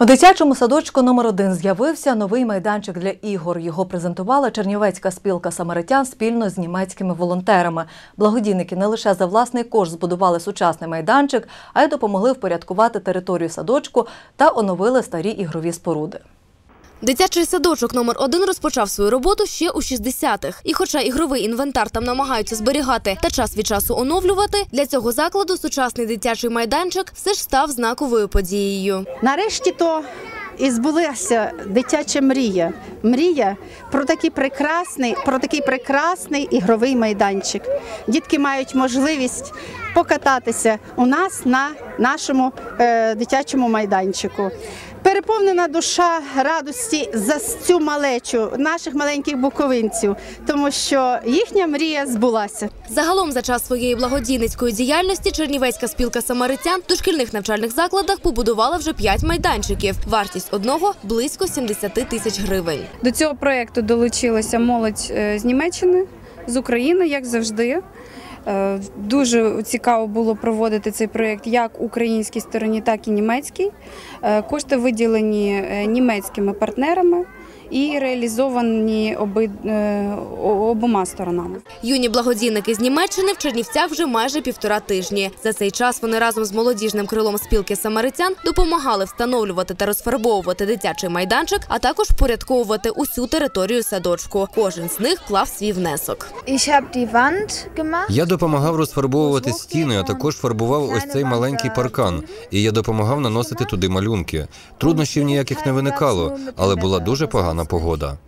У дитячому садочку номер 1 з'явився новий майданчик для ігор. Його презентувала Чернівецька спілка самаритян спільно з німецькими волонтерами. Благодійники не лише за власний кошт збудували сучасний майданчик, а й допомогли впорядкувати територію садочку та оновили старі ігрові споруди. Дитячий садочок номер 1 розпочав свою роботу ще у 60-х. І хоча ігровий інвентар там намагаються зберігати та час від часу оновлювати, для цього закладу сучасний дитячий майданчик все ж став знаковою подією. Нарешті то і збулася дитяча мрія. Мрія про такий прекрасний, про такий прекрасний ігровий майданчик. Дітки мають можливість покататися у нас на нашому е, дитячому майданчику. Переповнена душа радості за цю малечу наших маленьких буковинців, тому що їхня мрія збулася. Загалом за час своєї благодійницької діяльності Чернівецька спілка самаритян в дошкільних навчальних закладах побудувала вже 5 майданчиків. Вартість одного близько 70 тисяч гривень. До цього проєкту долучилася молодь е, з Німеччини, з України, як завжди. Е, Дуже цікаво було проводити цей проєкт як українській стороні, так і німецькій. Е, Кошти виділені німецькими партнерами і реалізовані оби, е, обома сторонами. Юні благодійники з Німеччини в Чернівцях вже майже півтора тижні. За цей час вони разом з молодіжним крилом спілки самаритян допомагали встановлювати та розфарбовувати дитячий майданчик, а також впорядковувати усю територію садочку. Кожен з них клав свій внесок. Я допомагав розфарбовувати стіни, а також фарбував ось цей маленький паркан. І я допомагав наносити туди малюнки. Труднощів ніяких не виникало, але була дуже погана погода.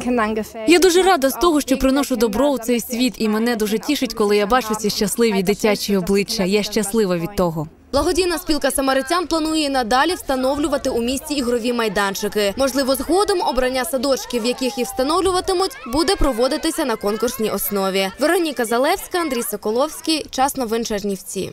Kindern gefällt. Я дуже рада з того, що приношу добро у цей світ, і мене дуже тішить, коли я бачу ці щасливі дитячі обличчя. Я щаслива від того. Благодійна спілка самаритян планує надалі встановлювати у місті ігрові майданчики. Можливо, згодом обрання садочків, яких їх встановлюватимуть, буде проводитися на конкурсній основі. Вероніка Залевська, Андрій Соколовський. Час новин Чернівці.